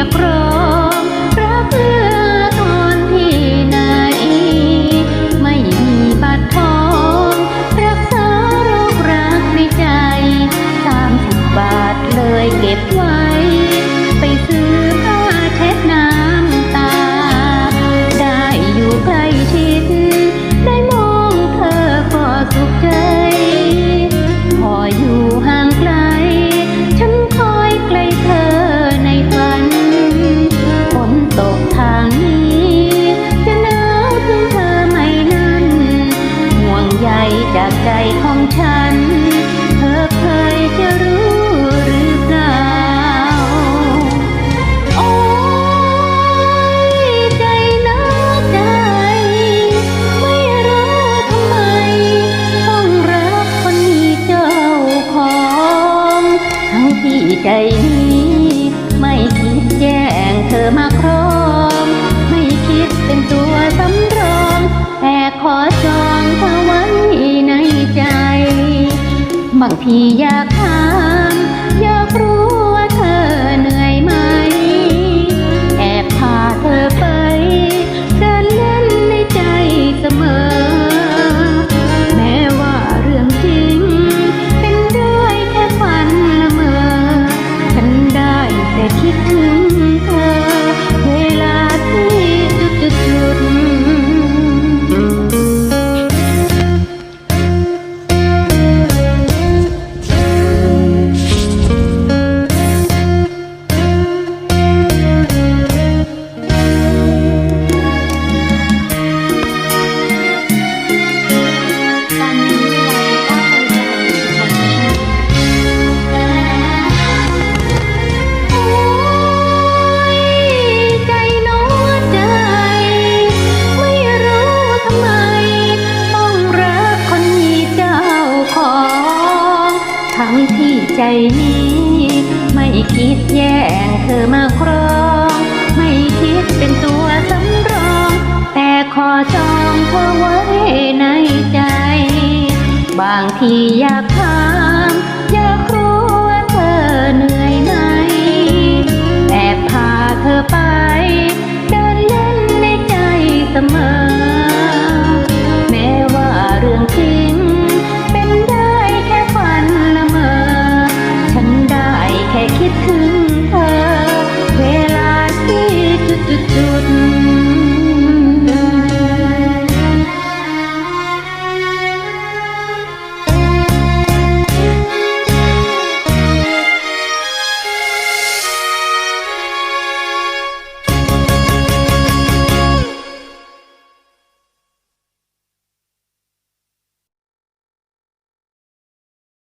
ยกร้อง จากใจของฉัน เธอเคยจะรู้หรือเปล่า โอ้ใจนักใจ ไม่รักทำไม ต้องรักคนมีเจ้าของ ทั้ที่ใจนี้ บางทีอยาก ที่ใจนี้ ไม่คิดแย่งเธอมาครอง ไม่คิดเป็นตัวสำรอง แต่ขอจองเธอไว้ในใจ บางทีอยากทำ take it to